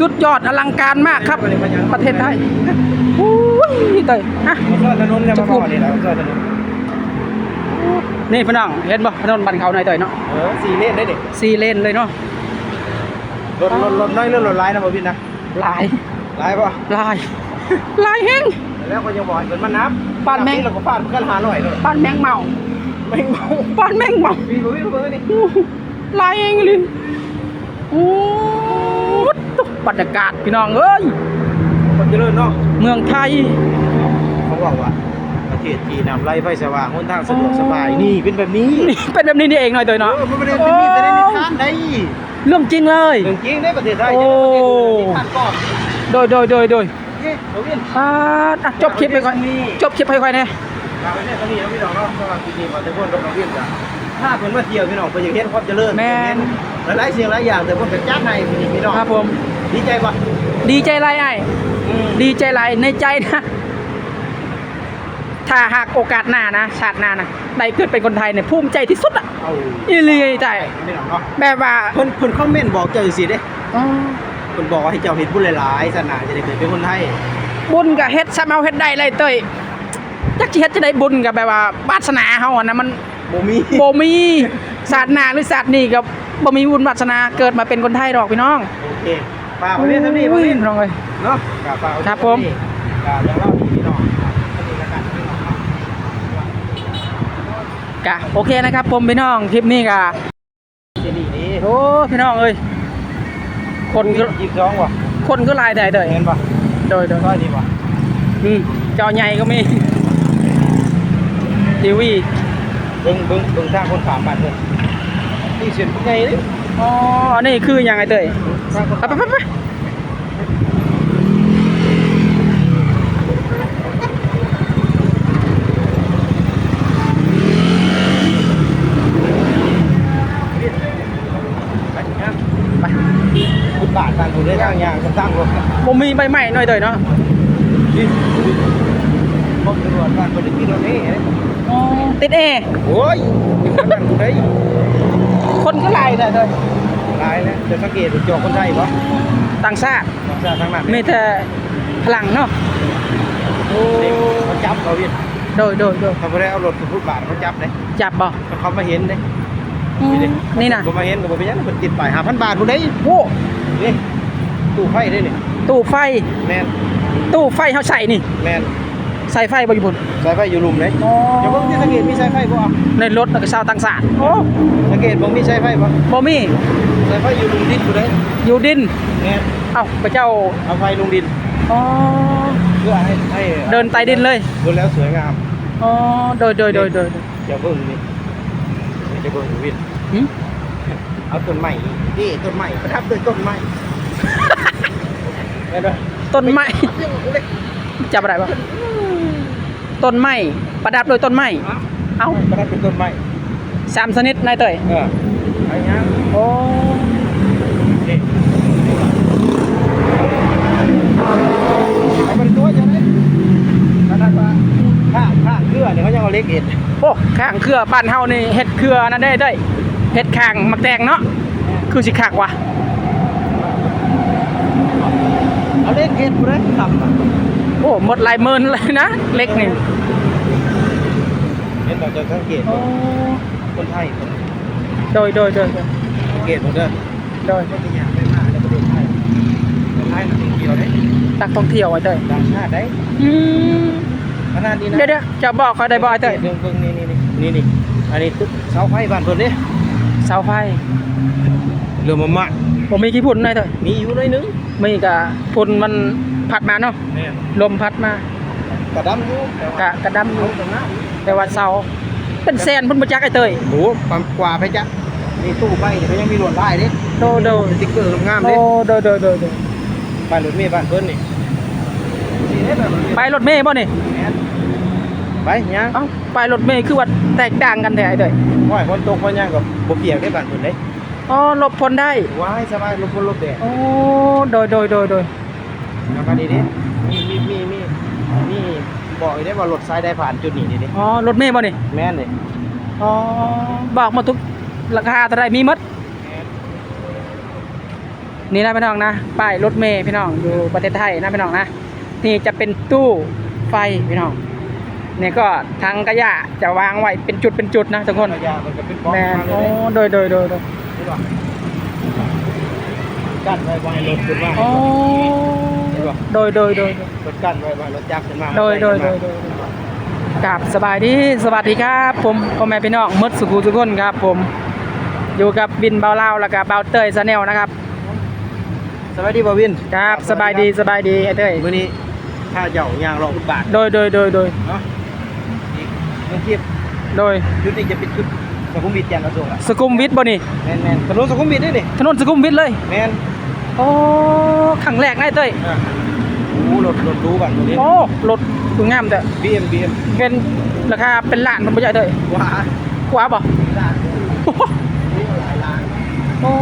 สุดยอดอลังการมากครับ ประเทศไทยอุ้ยเตยฮะมาซอยถนนเนี่ยมาพอนี่แหละมาซอยถนนนี่พี่น้องเห็นบ่ถนนบ้านเขาหน่อยเตยเนาะเออสี่เลนได้เด็กสี่เลนเลยเนาะรถรถรถน้อยเรื่องรถร้ายนะบ่พี่นะหลายร้ายป่ะหลายหลายแห้งแล้วก็ยังบอกให้เพิ่นมานับปานแม่งเราก็ปานเพิ่นหาร้อยเลยบ้านแมงเมาแม่งเมาบ้านแมงเมาพี่บ่พี่บ่นี่อู้หลายเองเลยโอ้ตุ๊ บรรยากาศพี่น้องเอ้ยคนเจริญเนาะเมืองไทยเขาบอกว่าประเทศจีนนำไรไฟสว่างหนทางสะดวกสบายนี่เป็นแบบนี้นี่เป็นแบบนี้นี่เองหน่อยเตยเอเนาะอมันไม่ได้เป็นมีแต่ในนิทานได้เรื่องจริงเลย เรื่องจริงได้ประเทศไทยโอ้จะได้ประเทศนิทานก่อนโดยโดยโดยโดยนี่เอาวินอ่าอะจบคลิปไปก่อนจบคลิปไปก่อนเนี่ยฝากไว้เนี่ยก็มีนะพี่น้องเนาะสำหรับคลิปนี้ขอจะพูดกับน้องวินจ้ะถ้าเพิ่นมาเที่ยวพี่น้องเพิ่นอยากเห็นความเจริญแม่นหลายๆสิ่งหลายอย่างแต่เพิ่นก็จัดให้พี่พี่น้อง ครับผม ดีใจป่ะดีใจไรไอ้อืมดีใจไรในใจนะ ถ้าหากโอกาสหน้านะชาติหน้านะได้เกิดเป็นคนไทยเนี่ยภูมิใจที่สุดอะเอาอีหลีใจพี่น้องเนาะแบบว่าเพิ่นเพิ่นคอมเมนต์บอกเจ้าจังซี่เด้อ๋อเพิ่นบอกว่าให้เจ้าเฮ็ดบุญหลายๆศาสนาจะได้เกิดเป็นคนไทยบุญกับเฮ็ดซ้ำเอาเฮ็ดได้เลยเต้ยจักสิเฮ็ดจะได้บุญกับแบบว่าบาสนาเฮาอะนะมันบ่มีบ่มีศาสนาหรือศาสตร์นี่กับบ่มีบุญวาสนาเกิดมาเป็นคนไทยดอกพี่น้องโอเค ฝากไว้เพียงเท่านี้บ่อุ้ยวินน้องเอ้ยเนาะกราบฝากไว้ครับผมกราบแล้วเล่าดีพี่น้องครับก็มีแล้วกันพี่น้องครับกะโอเคนะครับผมพี่น้องคลิปนี้กะที่นี่นี่โอ้พี่น้องเอ้ยคนก็ยี่สิบสองว่ะคนก็หลายได้เด้ยเห็นป่ะโดยโดยร้อยดีป่ะอืมจอใหญ่ก็มีทีวีเบิ่งเบิ่งเบิ่งทางคนขามบ้านเพิ่นนี่เสียนเป็นไงเด้อ๋ออันนี้คือยังไงเต้ยทางคน ไปไปไปไปไปนะไปฟุตบาทบ้านผมได้ทางยางกันตั้งรถผมมีใบใหม่หน่อยเต้ยเนาะนี่ผมตำรวจบ้านคนที่รถนี่เด้อ๋อติดเอโอ้ยอยู่ข้างหลังกูได้คนก็หลายได้เต้ย หลายแล้วจะสังเกตจอคนไทยป่ะต่างชาติทางทางนั้นมีแต่พลังเนาะโอ้เด็กเขาจับเขาเวียนโดยโดยโดยเขาไม่ได้เอารถฟุตบาทเขาจับเลยจับบ่เขามาเห็นเลยอืมนี่นะผมมาเห็นกับผมไปยังมันติดป้ายห้าพันบาทคนได้โอ้นี่ตู้ไฟได้นี่ตู้ไฟแมนตู้ไฟเขาใส่นี่แมน ใส่ไฟบ่ญี่ปุ่นสายไฟอยู่หลุมเลยอ๋อเดี๋ยวผมที่สังเกตมีสายไฟบ่เอาในรถแล้วก็ชาวต่างชาติโอ้สังเกตผมมีสายไฟบ่บ่มีสายไฟอยู่หลุมดินอยู่เลยอยู่ดินแมนเอ้าพระเจ้าเอาไฟลงดินอ๋อเพื่อให้ให้เดินใต้ดินเลยดูแล้วสวยงามอ๋อโดยโดยโดยโดยเดี๋ยวเบิ่งนี่นี่จะเบิ่งอยู่วินหึเอาต้นไม้นี่ต้นไม้ประทับด้วยต้นไม้แม่นบ่ต้นไม้เรื่องของกูเลยจับอะไรบ่ ต้นไม้ประดับโดยต้นไม้เอ้าประทับเป็นต้นไม้สามชนิดนายเต้ยเออไอ้ยังโอ้นี่ไอ้มันตัวจะได้ขนาดว่าข้างข้างเครือเนี่ยเขายังเอาเล็กเอ็ดโอ้ข้างเครือบ้านเฮานี่เฮ็ดเครือนั่นได้เต้ยเฮ็ดข้างมักแตงเนาะคือสิคักว่ะเอาเล็กเอ็ดกูได้ทำอะโอ้ หมดหลายหมื่นเลยนะ เล็กนี่เห็นเราจะสังเกตว่าคนไทยคนโดยโดยโดยโดยสังเกตหมดเด้อโดยคนที่อยากไปมาในประเทศไทยคนไทยมันเกี่ยวได้นักท่องเที่ยวไอ้เต้ยต่างชาติได้อืมขนาดนี้นะเดี๋ยวเดี๋ยวจะบอกเขาได้บ่ไอ้เต้ยเรื่องเบิ่งนี่นี่นี่นี่อันนี้ตึกเสาไฟบ้านเพิ่นเด้เสาไฟเรือมามาผมมีกี่พุ่นไอ้เต้ยมีอยู่หน่อยนึงมีกะพุ่นมัน พัดมาเนาะแม่ลมพัดมากระดำอยู่กะกระดำอเอายู่ตรงนั้นแต่ว่าเสาเป็นแสนพุ่นบ่จักไอ้เต้ยโหปั๊มกว่าไปจ้ะนี่ตู้ไฟเนี่ยเขายังมีลวดลายเด้โดโดสติ๊กเกอร์งามๆโดเด้โดโดโดโดบ้านรถเมล์บ้านเพิ่นนี่นี่เด้แบบรถเมล์ไปรถเมย์บ่นี่แม่นไปยังเอ้าไปรถเมย์คือว่าแตกต่างกันแท้ไอ้เต้ยห้อยคนตกคนยังกับบ่เปียกได้บ้านเพิ่นเด้อ๋อหลบพ้นได้ว้ายสบายลมฝนลมแดดโอ้โดยโดยโดยโดย แล้วก็นี่เด้มีมีมีมีมีบอกอีกได้ว่ารถสายใดผ่านจุดนี้นี่เด้อ๋อรถเมย์บ่นี่แม่นเลยอ๋อบอกมาทุกราคาเท่าไหร่มีหมดนี่นะพี่น้องนะป้ายรถเมย์พี่น้องอยู่ประเทศไทยนะพี่น้องนะนี่จะเป็นตู้ไฟพี่น้องนี่ก็ทางกระยะจะวางไว้เป็นจุดเป็นจุดนะทุกคนยามันก็เป็นบล็อกแม่มาเลโอ้ยโดยโดยโดยโดยนี่ป่ะกั้นไว้ไว้รถขึ้นมาโอ้ โดยโดยโดยโดยรถกั้นไว้ไว้รถจักรขึ้นมาโดยโดยโดยโดยกับสบายดีสวัสดีครับผมพ่อแม่พี่น้องมดสุขุทุกคนครับ ผมอยู่กับบินเบาเล่าแล้วก็เบาเตยซาแนลนะครับสวัสดีบ่าววินครับสบายดีสบายดีไอ้เตยมื้อนี้ข้าเจ้ายางรอฟุตบาทโดยโดยโดยโดยเนาะอีกเมื่อกี้โดยชุดนี้จะเป็นชุดสุขุมวิทแจ้งกระทรวงอะสกุมวิทบ่นี่แม่นแม่นถนนสุขุมวิทนี่นี่ถนนสกุมวิทเลยแม่น โอ้ครั้งแรกนะไอ้เตยอะโอ้รถรถรู้บัตรตัวนี้โอ้รถดูงามแต่ BM BM เป็นราคาเป็นล้านมันบ่ใหญ่เตยว้ากว่าบ่ล้านนี่หลายล้านโอ้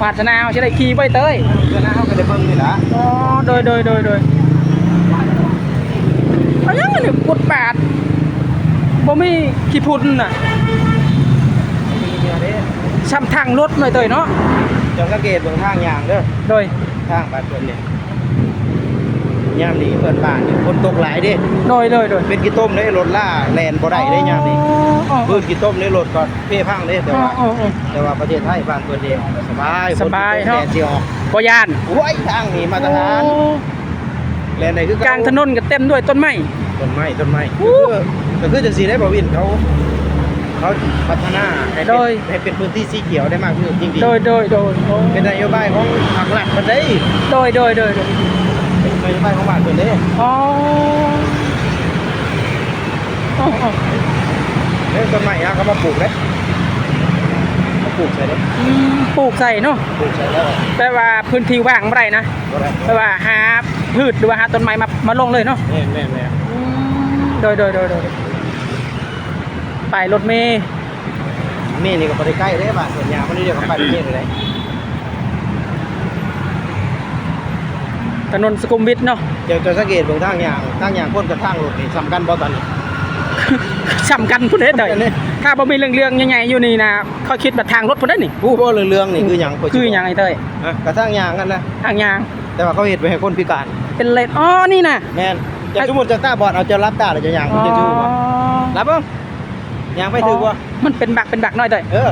ปรารถนาเอาใช่ได้ขี่ไปเตยเดือนหน้าเขาก็ได้เบิ่งนี่ล่ะอ๋อโดยโดยโดยโดยเอายังไงนี่กดแปดบ่มีขี้พุ่นน่ะมีเนี่ยเด้ช้ำทางรถหน่อยเตยเนาะ จงสังเกตเบิ่งทางยางเด้อโดยทางบ้านเพิ่นเนี่ยยามนี้เพิ่นบ้านนี่ฝนตกหลายเด้โดยโดยโดยเป็นกี่ต้มได้รถล่าแลนบ่ได้ได้ยามนี้อ๋อพื้นกี่ต้มได้รถก็เพ่พังเด้แต่อ๋อว่าอ๋ออ๋อ แต่ว่าประเทศไทยบ้านเพิ่นเองสบายสบายเนาะเนาะแลนสิออกบ่ยานโอ้ยทางนี้มาตรฐานโอ้แลนได้คือกลางถนนก็เต็มด้วยต้นไม้ ต้นไม้ต้นไม้อู้ก็คือก็คือจังซี่ได้บ่วินเขา เขาพัฒนาให้เป็นให้เป็นพื้นที่สีเขียวได้มากขึ้นจริงโดย โดย โดยโอ้ๆเป็นนโยบายของภาครัฐเพิ่นเด้โดยโดย โดย โดย เป็นนโยบายของบ้านเพิ่นเด้อ๋ออ๋ออ๋อเด้ต้นไม้อะเขามาปลูกเด้มาปลูกใส่เด้อืมปลูกใส่เนาะปลูกใส่แล้วแปลว่าพื้นที่ว่างบ่ได้นะบ่ได้แปลว่าหาพืชหรือว่าหาต้นไม้มามาลงเลยเนาะ แม่แม่แม่โดยโดยโดยโดย ไปรถเมย์แม่นี่ก็บ่ได้ใกล้เด้บ้านส่วนยางมันนี่เดียวกับไปประเทศเลยถนนสกุมวิทเนาะเดี๋ยวจะสังเกตเบิ่งทางยางทางยางคนกับทางรถนี่สำคัญบ่ตอนนี้สำคัญพุ่นเด้เด้อันนี้ถ้าบ่มีเรื่องๆใหญ่ๆอยู่นี่นะเขาคิดว่าทางรถพุ่นเด้นี่ผู้บ่เรื่องๆนี่คือหยังข้ยสิคือหยังไอ้เต้ยฮะกระทางยางกันนะทางยาง แต่ว่าเขาเฮ็ดไว้ให้คนพิการ เป็นเลนอ๋อนี่น่ะแม่นจะสมมุติจะตาบอดเอาจะรับตาแล้วจะยางมันจะชูบ่รับบ่ ยางไปถือบ่มันเป็นบักเป็นบักน้อยเต้ยเออ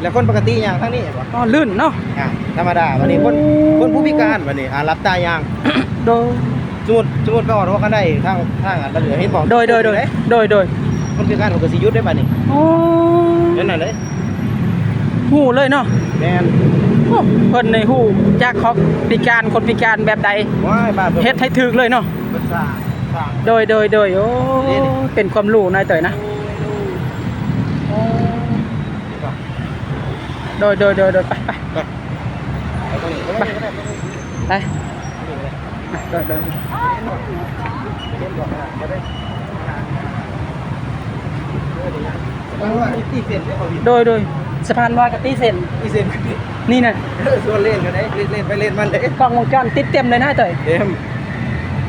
แล้วคนปกติยางทางนี้บ่อ๋อลื่นเนาะอะธรรมดาวันนี้คนโอ้คนผู้พิการวันนี้อ่ารับตายางโดยสมมุติสมมุติไปออกรถกันได้ทางทางอันละเหลือเห็นบ่โดยโดยโดยโดยโดยคนพิการเขาก็สิหยุดได้บัดนี้โอ้นั่นน่ะเลยหูเลยเนาะแม่นโอ้เพิ่นในหูจักเขาพิการคนพิการแบบใดว้ายบ้านพิ่นเฮ็ดให้ถึกเลยเนาะเพิ่นสร้างสร้างโดยโดยโดยโอ้นี่นี่เป็นความรู้นายเตยนะ โดยโดยโดยโดยไปไปไปไปตรงนี้ก็ได้ก็ได้ก็ได้ไปโดยโดยเล่นก่อนนะก็ได้เอออีตีเส้นได้บ่พี่โดยโดยสะพานลอยกับตีเส้นอีเส้นนี่น่ะเออส่วนเล่นกันได้เล่นเล่นไปเล่นมันเด้กล้องวงจรติดเต็มเลยนายเตยเต็ม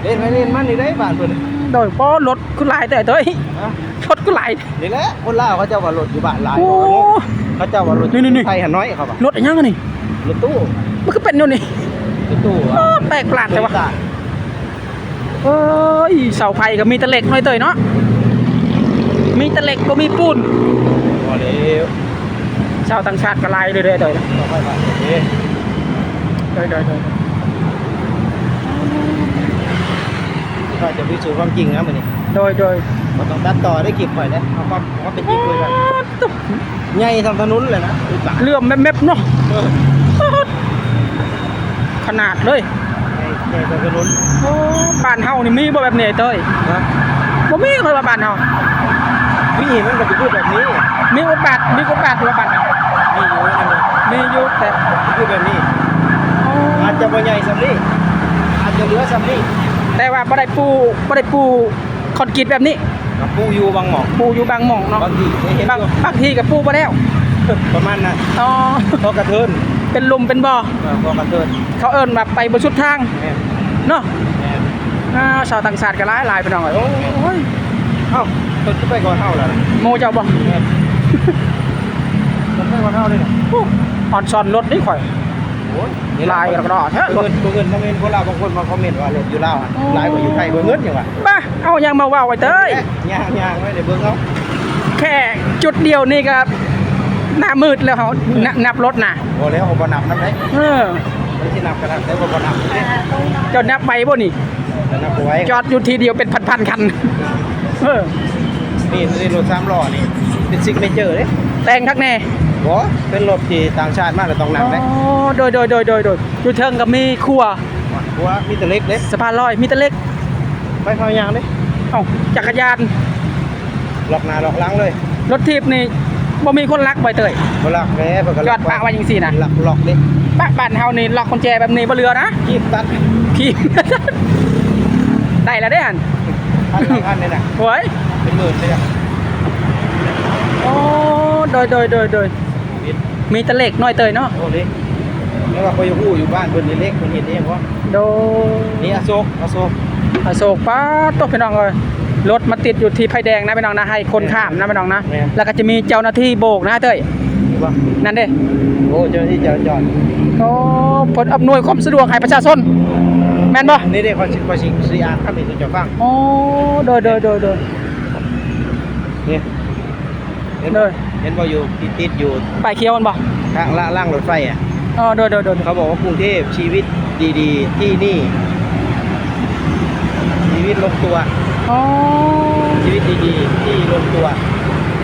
เล่นไปเล่นมันนี่ได้บ้านเพิ่น โดยเพราะรถคุณหลายแต่เตยฮะรถคุณหลายนี่แหละคนลาวเขาเจ้าว่ารถอยู่บ้านหลายโอ้เขาเจ้าว่ารถนี่นี่ไทยหันน้อยเขาบอกรถอะไรยังไงนี่รถตู้มันก็เป็นอยู่นี่รถตู้อ้อแปลกประหลาดแต่ว่าเอ้ยเสาไฟก็มีแตะเหล็กหน่อยเตยเนาะมีแตะเหล็กก็มีปูนพอแล้วชาวต่างชาติก็ไล่เลยๆเตยนะต่อไปบ้านเอ๊ะโดยโดยโดย ก็จะพิสูจน์ความจริงนะมันนี่โดยโดยมันต้องตัดต่อได้คลิปไปแล้วเอาความเอาความเป็นจริงคุยกันใหญ่ทำถนนเลยนะอุตส่าห์เลื่อมแมบๆเนาะเออขนาดเลยใหญ่ใหญ่ทำถนนโอ้บ้านเฮานี่มีบ่แบบนี้เต้ยนะบ่มีเคยว่าบ้านเฮาพี่มันก็จะพูดแบบนี้ มีอุบัติมีอุบัติว่าบ้านเฮามีอยู่นั่นเลยมีอยู่แต่พูดแบบนี้ อาจจะบ่ใหญ่สำนี้อาจจะเหลือสำนี้ แต่ว่าบ่ได้ปูบ่ได้ปูคอนกรีตแบบนี้กับผู้อยู่บางหม่องปูอยู่บางหม่องเนาะบางทีไม่เห็นบางอยู่บางทีก็ปูบ่แล้วประมาณนั้นอ๋อพอกระเทินเป็นหลุมเป็นบ่อเออพอกระเทินเขาเอิ้นว่าไปบ่สุดทางแม่นเนาะแม่นอ่าชาวต่างชาติก็หลายหลายไปหน่อยโอ้ยเอ้าเพิ่นขึ้นไปก่อนเฮาแล้วนะโมเจ้าบ่แม่นเพิ่นไปก่อนเฮาเลยนะโอ้ออนซอนรถนี่ข่อยแโอ้ย ลายกระดอแท้เงินเงินคอมเมนต์คนลาวบางคนมาคอมเมนต์ว่ารถอยู่ลาวอะหลายกว่าอยู่ไทยเบิ่งเงินอย่างว่ะบ้าเอายังมาว่าไว้เต้ยย่างย่างไว้เดี๋ยวเบิ่งเอาแค่จุดเดียวนี่ก็หน้ามืดแล้วเขานนับรถน่ะพอแล้วผมบ่นับนับได้เออไม่ใช่นับกระดาษแต่ผมบ่นับเด้เจ้านับไปบ่นี่แต่นับเอาไว้จอดอยู่ทีเดียวเป็นพันๆคันเออนี่นี่รถสามล้อนี่เป็นซิกเนเจอร์เด้ แต่งทักแน่บ่เป็นรถที่ต่างชาติมากเลยต้องนับได้อ๋อโดยโดยโดยโดยโดยอยู่เทิงกับมีครัวเพราะว่ามีแต่เล็กเด้สะพานลอยมีแตะเล็กไปเข้ายางเด้เอ้าจักรยานล็อกหน้าล็อกหลังเลย รถทีบนี่บ่มีคนรักไว้เตยบ่ล็อกแหม่เพิ่นก็จอดปะไว้จังซี่น่ะล็อกล็อกเด้บ้านบ้านเฮานี่ล็อกกุญแจแบบนี้บ่เรือนะคีบตัดพี่ได้แล้วได้อหั่นพันสองพันนี่น่ะโอ้ยเป็นหมื่นเลยอะโอ้ โดยโดยโดยโดยวิทย์มีแตะเล็กน้อยเตยเนาะโอ้นี่ไม่ว่าเขาอยู่ฮู้อยู่บ้านเพิ่นนี่เล็กเพิ่นเห็นเองว่าโดยนี่อโศกอโศกอโศกป้าดตกพี่น้องเลยรถมาติดอยู่ที่ไฟแดงนะพี่น้องนะให้คนข้ามนะพี่น้องนะ แล้วก็จะมีเจ้าหน้าที่โบกนะเต้ยนี่ว่านั่นเด้โอ้เจ้าหน้าที่จราจรโอ้ผลอำนวยความสะดวกให้ประชาชนแม่นบ่นี่เด้เขาสิเขาสิสิอ่านคำนี้จะฟังโอ้โดยโดยโดยโดยนี่ เห็นโดบ่ยเห็นบ่อยู่ติดติดอยู่ไปเคี้ยวมันบ่ทางล่างรถไฟอะอ๋อโดยโดยโดยเขาบอกว่ากรุงเทพชีวิตดีๆ ที่นี่ ชีวิตลงตัวอ๋อชีวิตดีๆที่ลงตัว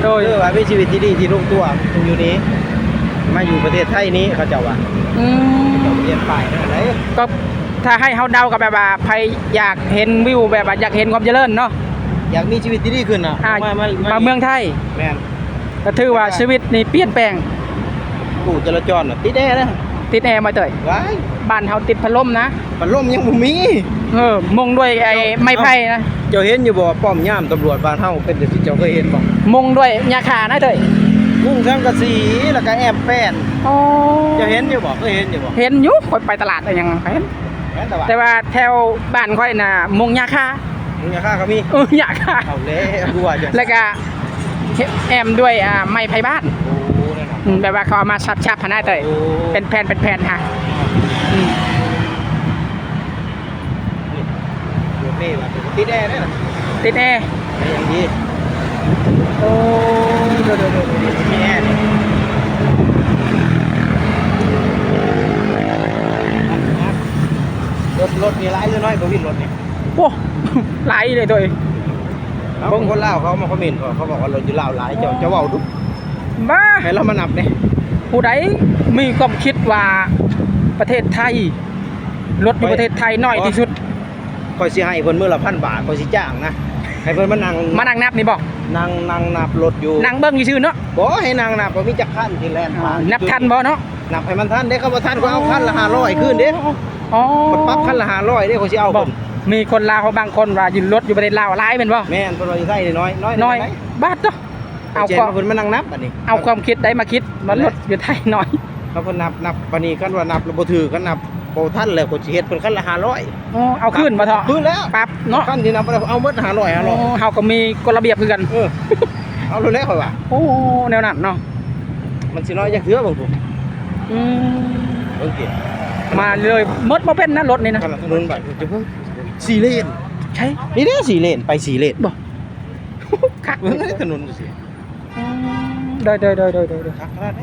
โดยเออว่าเป็นชีวิตที่ดีที่ลงตัวตรงอยู่นี้ มาอยู่ประเทศไทยนี้เขาเจะว่าอืมเขาเปลี่ยนป้ายนั่นแหละก็ถ้าให้เฮาเดากับแบบว่าใครอยากเห็นวิวแบบว่าอยากเห็นความเจริญเนาะอยากมีชีวิตที่ดีขึ้นอะอ่ามามามาเมืองไทยแม่น ก็ถือว่าชีวิตนี่เปลี่ยนแปลงกูจราจรน่ะติดแอร์นะติดแอร์มาเตยว้ายบ้านเฮาติดพัดลมนะปัดลมยังบ่มีเออมงด้วยไอ้ไม้ไผ่นะเจ้าเห็นอยู่บ่ป้อมยามตำรวจบ้านเฮาเป็นแบบที่เจ้าเคยเห็นบ่มงด้วยยาคานะเตยมุ้งสังกะสีแล้วก็แอบแป้นอ๋อเจ้าเห็นอยู่บ่เคยเห็นอยู่บ่เห็นอยู่ค่อยไปตลาดแต่ยังเห็นแม่นแต่ว่าแต่ว่าแถวบ้านค่อยน่ะมงยาคามึงอย่าฆ่าก็มีเออยาคาเอาแล้วกูว่าจะแล้วก็ แอมด้วยอ่าไม้ไผ่บ้านโอ้แน่นอนอืมแบบว่าเขาเอามาชับๆพะนาเตยโอ้เป็นแผ่นเป็นแผ่นฮะอืมรถเมล์ว่าติดแอร์เด้อติดแอร์ได้อย่างดีโอ้เดี๋ยวเดี๋ยวเดี๋ยวเดี๋ยวมีแอร์นี่รถรถมีหลายหรือน้อยบ่วินรถนี่โอ้ไหลเลยตัวเองเอา บางคนลาวเขามาคอมเมนต์เขาบอกว่ารถอยู่ลาวหลายเจ้าเจ้าเว้าดูบ้าให้เรามานับนี่ผู้ใดมีความคิดว่าประเทศไทยรถอยู่ประเทศไทยน้อยที่สุดคอยสิให้เพิ่นมื้อละพันบาทคอยสิจ้างนะให้เพิ่นมานั่งมานั่งนับนี่บอกนั่งนั่งนับรถอยู่นั่งเบิ้งชื่อๆเนาะบ่ให้นั่งนับบ่มีจักคันที่แล่นผ่านนับทันบ่เนาะนับให้มันทันเด้เขาบ่ทันก็เอาคันละ500ขึ้นเด้อ๋อมันปรับคันละ500เด้เขาสิเอาบอเพิ่กน มีคนลาวเขาบางคนว่าอยู่รถอยู่ประเทศลาวหลายเป็นบ่แม่นเพิ่นว่าสิใส่ได้น้อยน้อยน้อยไหบาทเนาะเอาเอาคความวามเพิ่นมานั่งนับบัดนี้เอาความคิดได้มาคิดมันรถอยู่ไทยน้อยเขาเพิ่นนับนับบัดนี้กันว่านับแล้วบ่ถือกันนับบ่ทันแล้วก็สิเฮ็ดเพิ่นคันละ500อ๋อเอาขึ้นมาเถอะคืนแล้วปรับเนาะคันที่นับบ่ได้เอาเบิด500โอ้500เฮาก็มีกฎระเบียบคือกันเออเอาเลยแล้วค่อยว่าโอ้แนวนั้นเนาะมันสิน้อยจักเทื่อบ่ผมอืมเบิ่งเกี่ยมาเลยมดบ่เป็นนะรถนี่นะคันละถนนบัดจะเพิ่ง 4เลนใช่นี่เด้4เลนไป4เลนบ่คักเบิ่งเลยถนนสิอืมเด้อเด้อเด้อเด้อเด้อเด้อคักขนาดไหน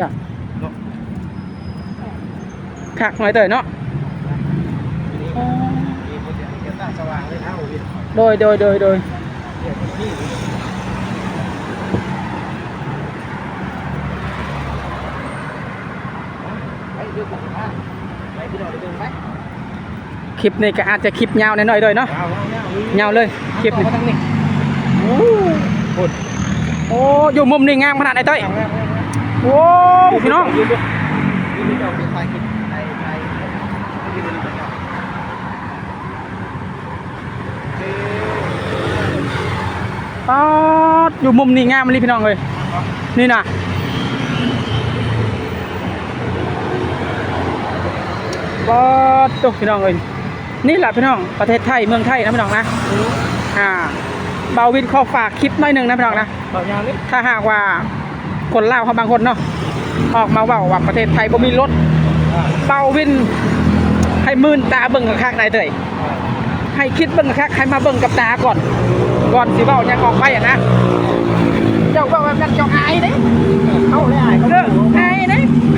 จ้ะเนาะคักหน่อยเด้อเนาะนี่มีโปรเจกต์เกี่ยวกับสว่างเลยเท่าวินโดยโดยโดยโดย เดี๋ยวพี่ไปดูก่อนนะไปพี่น้องไปดูไหม คลิปนี้ก็อาจจะคลิปยาวหน่อยๆด้วยเนาะเอาเอาเอายาวเลยคลิปนี้เอาทั้งนี้โอ้พูดโอ้อยู่มุมนี้งามขนาดไหนเต้ยเอาเอาเอาเอาโอ้พี่น้องยืนดูยืนดูเอาไปถ่ายคลิปถ่ายถ่ายยืนดูเอาเอ๊ะป๊าดอยู่มุมนี้งามเลยพี่น้องเลยนี่นะป๊าดตุ๊พี่น้องเลย นี่แหละพี่น้องประเทศไทยเมืองไทยนะพี่น้องนะอ่าเบาวินขอฝากคลิปหน่อยหนึ่งนะพี่น้องนะเอายาวนิดถ้าหากว่าคนลาวเขาบางคนเนาะออกมาเว่าว่าประเทศไทยบ่มีรถเป่าวินให้มื่นตาเบิ่งกับข้างในเตยให้คิดเบิ่งกับข้างให้มาเบิ่งกับตาก่อน ก่อนสิเว้ายังออกไปอะนะเจ้าเว่าแบบนั้นเจ้าอายเด้เขาเลยอายเขาเด้ออาย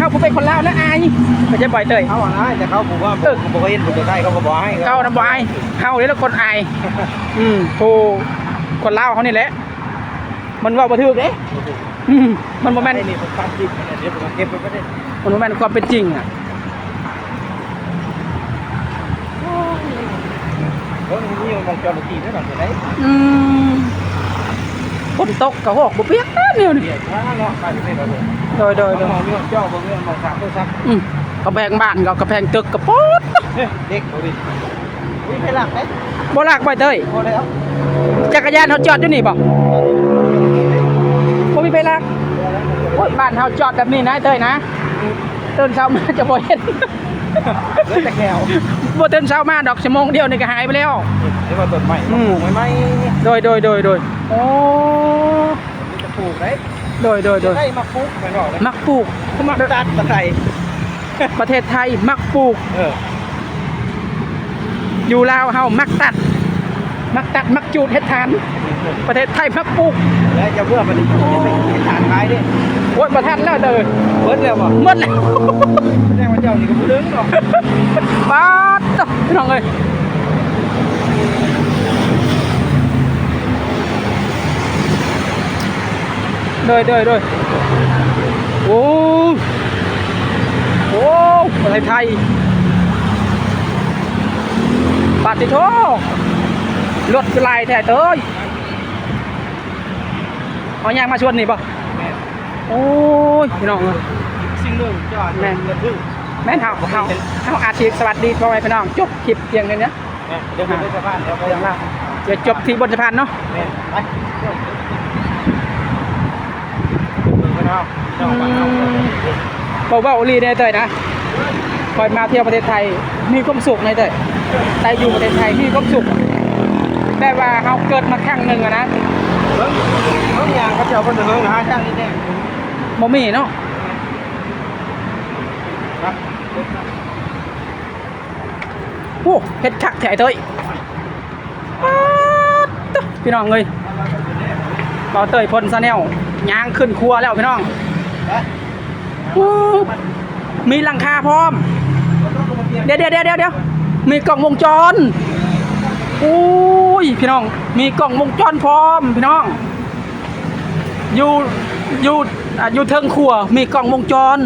เด้เขาผมเป็นคนลาวแล้วอายไม่ใช่ปล่อยเตย เขาอะนะแต่เขาผมว่าเออผมบอกเห็นผมจะได้เขาก็บอกให้เขานะบ่อายเขาเลยแล้วคนอาย อืมผู้คนลาวเขานี่แหละ มันเว่าบ่ถูกเด้อืมมันบ่แม่นไอ้นี่ผมตัดจิตเดี๋ยวผมเก็บไปไม่ได้มันบ่แม่นความเป็นจริงอะ เพราะนี่มันมองจอดตีได้หรอจะได้อืม ฝนตกกระหอกบ่เปียกแน่เนี่ยนี่เดี๋ยวช้าเนาะไปไม่ได้เลยโดยโดยโดยมองเรื่องเจ้ามองเรื่องมองสามตัวซักอืมกระแพงบ้านก็กระแพงตึกกระโป๊ดเด็กโควิดวิ่งไปหลักไหมบ่ลากไปเต้ยพอแล้วจักรยานเขาจอดอยู่นี่บ่บ่มีไปลากโอ้ยบ้านเฮาจอดแบบนี้นะเต้ยนะตื่นเช้ามาจะบ่เห็น เลือดแต่แก้วบ่ตื่นเช้ามาดอกชั่วโมงเดียวนี่ก็หายไปแล้ว เดี๋ยวมาต้นใหม่อืมามปลูกใหม่โดยโดยโดยโดยโอ้จะปลูกได้โดยโดยโดยได้มาปลูกไม่บอกเลยมักปลูก มาตัดตะไคร้ประเทศไทยมักปลูก เอออยู่ลาวเฮามักตัด มักตัดมักจูดเฮ็ดทาน ประเทศไทยมักปลูก แล้วจะเพื่อมันจะไปฐานขายดิโอ้ยประทันแล้วเด้อเบิร์ดแล้วบ่หมดแล้วแสดงว่าเจ้านี่ก็บ่ลึงหรอกปาดต่อพี่น้องเอ้ยเดยเดยเดยโอ้โอ้ประเทศไทยปาติโทรถคือลายแท้เต้ย เอายางมาชวนนี่ป่ะโอ้ยพี่น้องเอ้ยสิ่งหนึ่งเจ้าแม่แม่กระทึ่งแม่นเฮาเฮาเฮาอาชีพสวัสดีพ่อแม่พี่น้องจบคลิปเพียงเท่านี้เดี๋ยวผมไปสะพานเดี๋ยวไปเพียงแล้วเดี๋ยวจบที่บนสะพานเนาะ แม่ไปเจ้าไปเอาเจ้าไปเอาบอกว่าโอลีเนี่ยเต้ยนะคอยมาเที่ยวประเทศไทยมีความสุขในเต้ยแต่อยู่ประเทศไทยมีความสุขแต่ว่าเฮาเกิดมาครั้งหนึ่งอะนะเบิ่ง เบิ่งยางเขาเจ้าคนเดินหาช่างนี่แน่บ่มีเนาะครับโอ้เฮ็ดคักแท้เต้ยตึ๊พี่น้องเอ้ยเบาเตยพ่นซะแนวย่างขึ้นครัวแล้วพี่น้องโอ้มีหลังคาพร้อม เดี๋ยวเดี๋ยวเดี๋ยวเดี๋ยวเดี๋ยวมีกล้องวงจรโอ้ยพี่น้อง มีกล้องวงจรพร้อม พี่น้อง อยู่อยู่อะอยู่เทิงครัว มีกล้องวงจร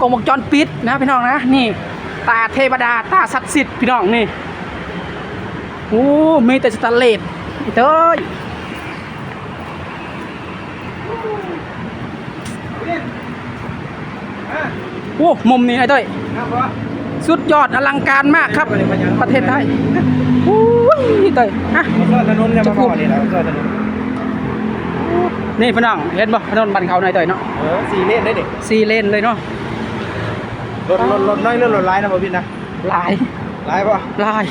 กล้องวงจรปิดนะพี่น้องนะนี่ตาเทวดาตาศักดิ์สิทธิ์พี่น้องนี่โอ้มีแต่สแตนเลสอีเต้ยโอ้มุมนี้ไอ้เต้ยสุดยอดอลังการมากครับ ประเทศไทยโอ้ยเตยฮะมาซอยถนนเนี่ยมาพอนี่และมาซอยถนน นี่พี่น้องเห็นบ่ถนนบันเขาหน่อยเตยเนาะเออสี่เลนได้เด็กสี่เลนเลยเนาะรถรถรถน้อยเรื่องรถร้ายนะบ่พี่นะลายร้ายป่ะลาย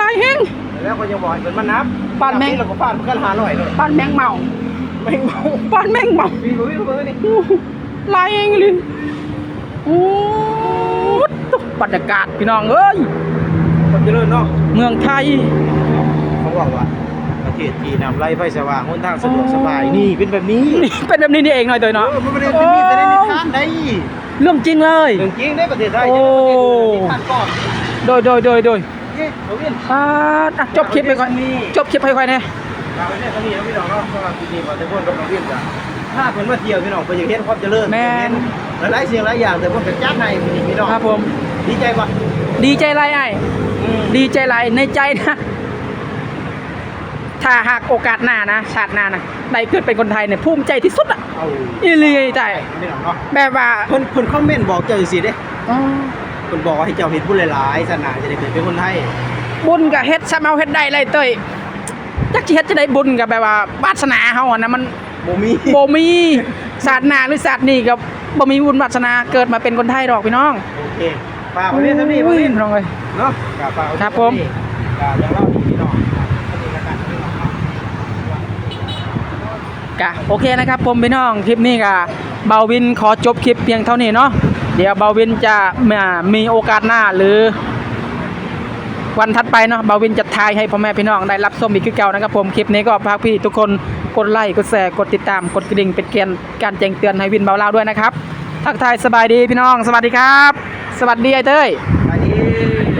ลายแห้งแล้วก็ยังบอกให้เปิดมันนับปานแม่งเราก็ปานมันก็หาหน่อยเลยป้านแมงเมาแม่งเมาป้านแมงเมาพี่บ่พี่บ่นี่อู้ลายเองเลยโอ้ตุ๊บรรยากาศพี่น้องเอ้ยคนเจริญเนาะเมืองไทยเขาบอกว่า ประเทศจีนนำไรไฟสว่างหนทางสะดวกสบายนี่เป็นแบบนี้นี่เป็นแบบนี้นี่เองหน่อยเตยเอเนาะอมันไม่ได้เป็นมีแต่ในนิทานได้เรื่องจริงเลย เรื่องจริงได้ประเทศไทยโอ้นิทานก่อนโดยโดยโดยโดยเย้เอาวินอ่าอะจบคลิปไปก่อนจบคลิปไปก่อนเนี่ยฝากไว้เนี่ยเขามีนะพี่น้องเนาะสำหรับที่นี่ขอแต่คนกับน้องวินจ้ะถ้าเพิ่นมาเที่ยวพี่น้องเพิ่นอยากเห็นความเจริญแม่นหลายๆสิ่งหลายอย่างแต่เพิ่นก็จัดให้พี่น้องครับผม ดีใจป่ะดีใจไรไอ้ายดีใจไรในใจนะ ถ้าหากโอกาสหน้านะ ชาติหน้านะได้เกิดเป็นคนไทยเนี่ยภูมิใจที่สุดอะเอาอีหลีใจพี่น้องเนาะแบบว่าเพิ่นเพิ่นคอมเมนต์บอกเจ้าจังซี่เด้อ๋อเพิ่นบอกว่าให้เจ้าเฮ็ดบุญหลายๆศาสนาจะได้เกิดเป็นคนไทยบุญกับเฮ็ดซะเมาเฮ็ดได้ไรเต้ยจักสิเฮ็ดจะได้บุญกับแบบว่าวาสนาเฮาอะนะมัน บ่มีบ่มีศาสนาหรือศาสตร์นี่กับบ่มีบุญวาสนาเกิดมาเป็นคนไทยดอกพี่น้องโอเคฝากไว้เนี่ยเท่านี้บ่อุ้ยวินพี่น้องเอ้ย เนาะกราบฝากไว้ครับผมกราบอย่างเล่าดีพี่น้องเท่านี้แล้วกันพี่น้องเนาะ กะโอเคนะครับผมพี่น้องคลิปนี้กะเบาวินขอจบคลิปเพียงเท่านี้เนาะเดี๋ยวเบาวินจะมีโอกาสหน้าหรือวันถัดไปเนาะเบาวินจะทายให้พ่อแม่พี่น้องได้รับชมอีกคือเก่านะครับผมคลิปนี้ก็พากพี่ทุกคนกดไลค์กดแชร์กดติดตามกดกระดิ่งเป็นเกียนการแจ้งเตือนให้วินเบาเล่าด้วยนะครับทักทายสบายดีพี่น้อง สวัสดีครับ สวัสดีไอ้เต้ยอันนี้